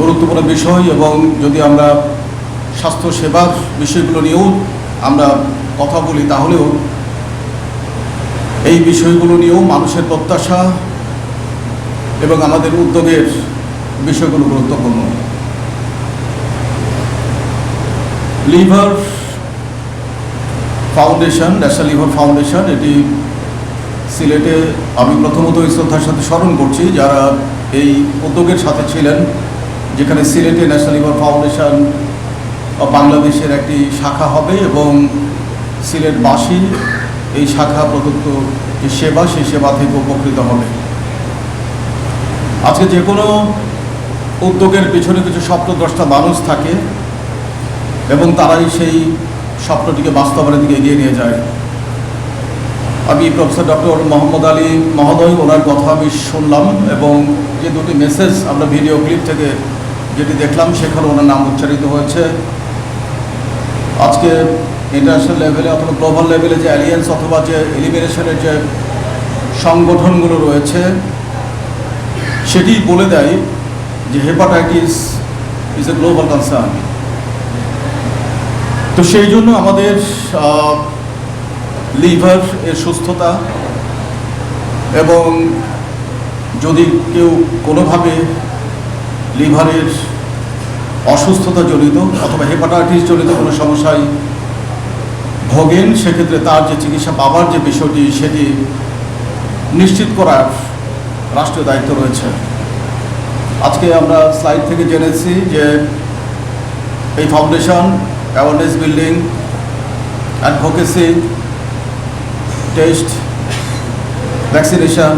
গুরুত্বপূর্ণ বিষয় এবং যদি আমরা স্বাস্থ্য সেবার বিষয়গুলো নিয়েও আমরা কথা বলি, তাহলেও এই বিষয়গুলো নিয়েও মানুষের প্রত্যাশা এবং আমাদের উদ্যোগের বিষয়গুলো গুরুত্বপূর্ণ। Liver foundation, national liver foundation, এটি সিলেটে আমি প্রথমত শ্রদ্ধার সাথে স্মরণ করছি, যারা এই উদ্যোগের সাথে ছিলেন যেখানে সিলেটে ন্যাশনাল লিভার ফাউন্ডেশন বাংলাদেশের একটি শাখা হবে এবং সিলেটবাসী এই শাখা প্রদত্ত যে সেবা, সেই সেবা থেকে উপকৃত হবে। আজকে যে কোনো উদ্যোগের পিছনে কিছু স্বপ্নদ্রষ্টা মানুষ থাকে এবং তারাই সেই স্বপ্নটিকে বাস্তবায়নের দিকে এগিয়ে নিয়ে যায়। আমি প্রফেসর ডক্টর মোহাম্মদ আলী মহোদয়, ওনার কথা আমি শুনলাম এবং যে দুটি মেসেজ আমরা ভিডিও ক্লিপ থেকে যেটি দেখলাম সেখানে ওনার নাম উচ্চারিত হয়েছে। আজকে ইন্টারন্যাশনাল লেভেলে অথবা গ্লোবাল লেভেলে যে অ্যালিয়েন্স অথবা যে এলিমিনেশনের যে সংগঠনগুলো রয়েছে, সেটি বলে দেয় যে hepatitis is a global concern তো সেই জন্য আমাদের লিভার এর সুস্থতা এবং যদি কেউ কোনোভাবে লিভারের অসুস্থতা জনিত অথবা হেপাটাইটিস জনিত কোনো সমস্যায় ভোগেন, সেক্ষেত্রে তার যে চিকিৎসা পাওয়ার যে বিষয়টি, সেটি নিশ্চিত করার রাষ্ট্রীয় দায়িত্ব রয়েছে। আজকে আমরা স্লাইড থেকে জেনেছি যে এই foundation awareness building advocacy test vaccination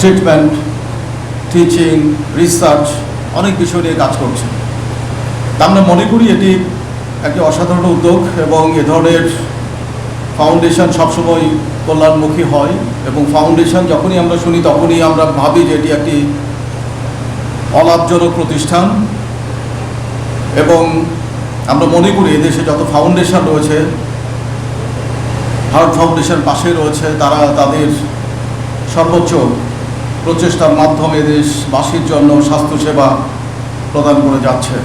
treatment teaching research অনেক বিষয় নিয়ে কাজ করছে। তা আমরা মনে করি এটি একটি অসাধারণ উদ্যোগ এবং এ ধরনের ফাউন্ডেশন সবসময় কল্যাণমুখী হয় এবং ফাউন্ডেশন যখনই আমরা শুনি তখনই আমরা ভাবি যে এটি একটি অলাভজনক প্রতিষ্ঠান এবং আমরা মনে করি এদেশে যত ফাউন্ডেশন রয়েছে হার্ট ফাউন্ডেশন পাশে রয়েছে, তারা তাদের সর্বোচ্চ প্রচেষ্টার মাধ্যমে দেশবাসীর জন্য স্বাস্থ্যসেবা প্রদান করে যাচ্ছে।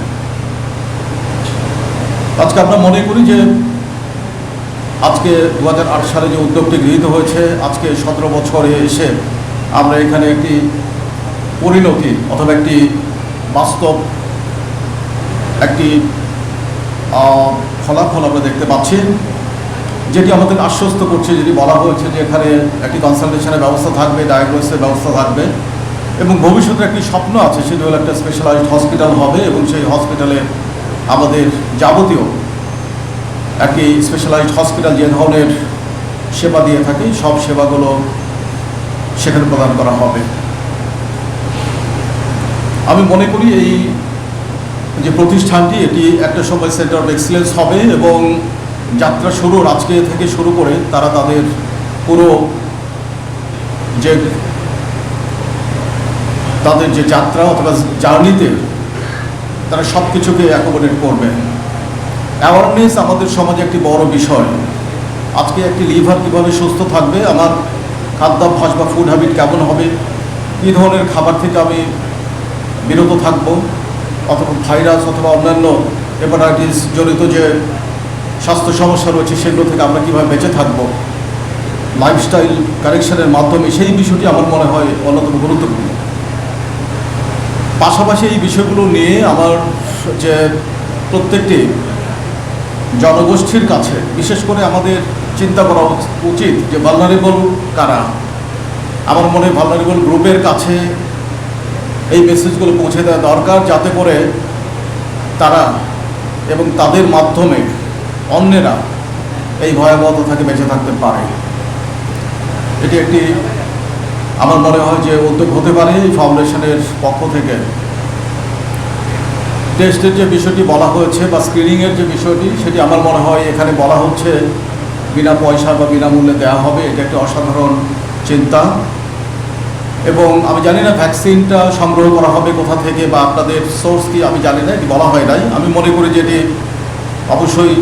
আজকে আমরা মনে করি যে আজকে দু হাজার আট সালে যে উদ্যোগটি গৃহীত হয়েছে, আজকে সতেরো বছরে এসে আমরা এখানে একটি পরিণতি অথবা একটি বাস্তব, একটি ফলাফল আমরা দেখতে পাচ্ছি। যেটি আমাদের আশ্বস্ত করছে, যেটি বলা হয়েছে যে এখানে একটি কনসালটেশনের ব্যবস্থা থাকবে ডায়াগনোসিসের ব্যবস্থা থাকবে এবং ভবিষ্যতে একটি স্বপ্ন আছে, সেটি হলো একটা স্পেশালাইজড হসপিটাল হবে এবং সেই হসপিটালে আমাদের যাবতীয় একটি স্পেশালাইজড হসপিটাল যে ধরনের সেবা দিয়ে থাকে, সব সেবাগুলো সেখানে প্রদান করা হবে। আমি মনে করি এই যে প্রতিষ্ঠানটি, এটি একটা সময় সেন্টার অফ এক্সিলেন্স হবে এবং যাত্রা শুরুর, আজকে থেকে শুরু করে তারা তাদের পুরো যে তাদের যে যাত্রা অথবা জার্নিতে তারা সব কিছুকে অ্যাকোমোডেট করবে। অ্যাওয়ারনেস আমাদের সমাজে একটি বড় বিষয়। আজকে একটি লিভার কীভাবে সুস্থ থাকবে, আমার খাদ্যাভ্যাস বা ফুড হ্যাবিট কেমন হবে, কী ধরনের খাবার থেকে আমি বিরত থাকব, অথবা ভাইরাস অথবা অন্যান্য হেপাটাইটিস জনিত যে স্বাস্থ্য সমস্যা রয়েছে সেগুলো থেকে আমরা কীভাবে বেঁচে থাকব? লাইফস্টাইল কারেকশনের মাধ্যমে সেই বিষয়টি আমার মনে হয় অন্যতম গুরুত্বপূর্ণ। পাশাপাশি এই বিষয়গুলো নিয়ে আমার যে প্রত্যেকটি জনগোষ্ঠীর কাছে, বিশেষ করে আমাদের চিন্তা করা উচ- উচিত যে ভালনারেবল কারা? আমার মনে হয় ভালনারেবল গ্রুপের কাছে এই মেসেজগুলো পৌঁছে দেওয়া দরকার যাতে করে তারা এবং তাদের মাধ্যমে অন্যেরা এই ভয়াবহতা থেকে বেঁচে থাকতে পারে। এটি একটি, আমার মনে হয় যে উদ্যোগ হতে পারে ফাউন্ডেশনের পক্ষ থেকে। টেস্টের যে বিষয়টি বলা হয়েছে বা স্ক্রিনিংয়ের যে বিষয়টি, সেটি আমার মনে হয় এখানে বলা হচ্ছে বিনা পয়সা বা বিনামূল্যে দেওয়া হবে, এটা একটি অসাধারণ চিন্তা। এবং আমি জানি না ভ্যাকসিনটা সংগ্রহ করা হবে কোথা থেকে বা আপনাদের সোর্স কি, আমি জানি না, এটি বলা হয় নাই। আমি মনে করি যে এটি অবশ্যই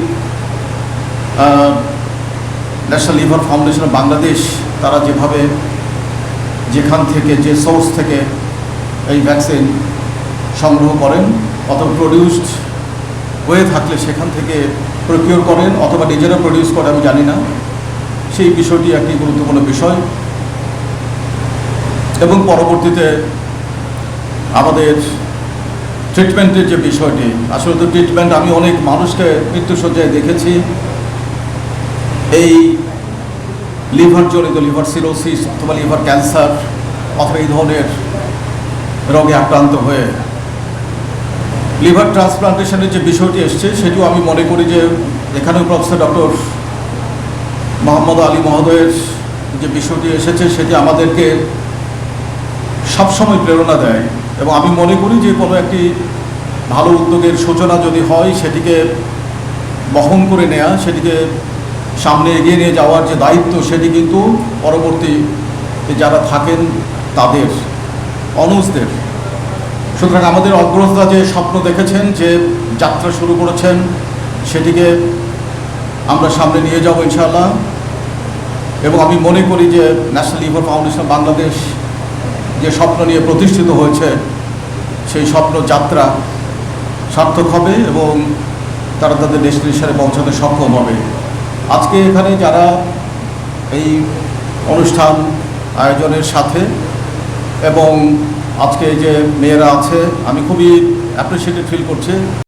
ন্যাশনাল লিভার ফাউন্ডেশন বাংলাদেশ তারা যেভাবে যেখান থেকে, যে সোর্স থেকে এই ভ্যাকসিন সংগ্রহ করেন, অথবা প্রডিউসড হয়ে থাকলে সেখান থেকে প্রকিওর করেন, অথবা নিজেরা প্রডিউস করে, আমি জানি না। সেই বিষয়টি একটি গুরুত্বপূর্ণ বিষয়। এবং পরবর্তীতে আমাদের ট্রিটমেন্টের যে বিষয়টি, আসলে তো ট্রিটমেন্ট আমি অনেক মানুষকে মৃত্যুসজ্জায় দেখেছি। এই লিভার জনিত লিভার সিরোসিস অথবা লিভার ক্যান্সার অথবা এই ধরনের রোগে আক্রান্ত হয়ে লিভার ট্রান্সপ্লান্টেশনের যে বিষয়টি এসছে, সেটিও আমি মনে করি যে এখানেও প্রফেসর ডক্টর মোহাম্মদ আলী মহোদয়ের যে বিষয়টি এসেছে, সেটি আমাদেরকে সবসময় প্রেরণা দেয় এবং আমি মনে করি যে কোনো একটি ভালো উদ্যোগের সূচনা যদি হয়, সেটিকে বহন করে নেওয়া সেটিকে সামনে এগিয়ে নিয়ে যাওয়ার যে দায়িত্ব সেটি কিন্তু পরবর্তী যারা থাকেন তাদের, অনুজদের। সুতরাং আমাদের অগ্রজরা যে স্বপ্ন দেখেছেন, যে যাত্রা শুরু করেছেন, সেটিকে আমরা সামনে নিয়ে যাব ইনশাআল্লাহ। এবং আমি মনে করি যে ন্যাশনাল লিভার ফাউন্ডেশন বাংলাদেশ যে স্বপ্ন নিয়ে প্রতিষ্ঠিত হয়েছে, সেই স্বপ্ন যাত্রা সার্থক হবে এবং তারা তাদের ডেস্টিনেশনে পৌঁছাতে সক্ষম হবে। আজকে এখানে যারা এই অনুষ্ঠান আয়োজনের সাথে এবং আজকে যে মেয়েরা আছে, আমি খুবই অ্যাপ্রিসিয়েটেড ফিল করছি।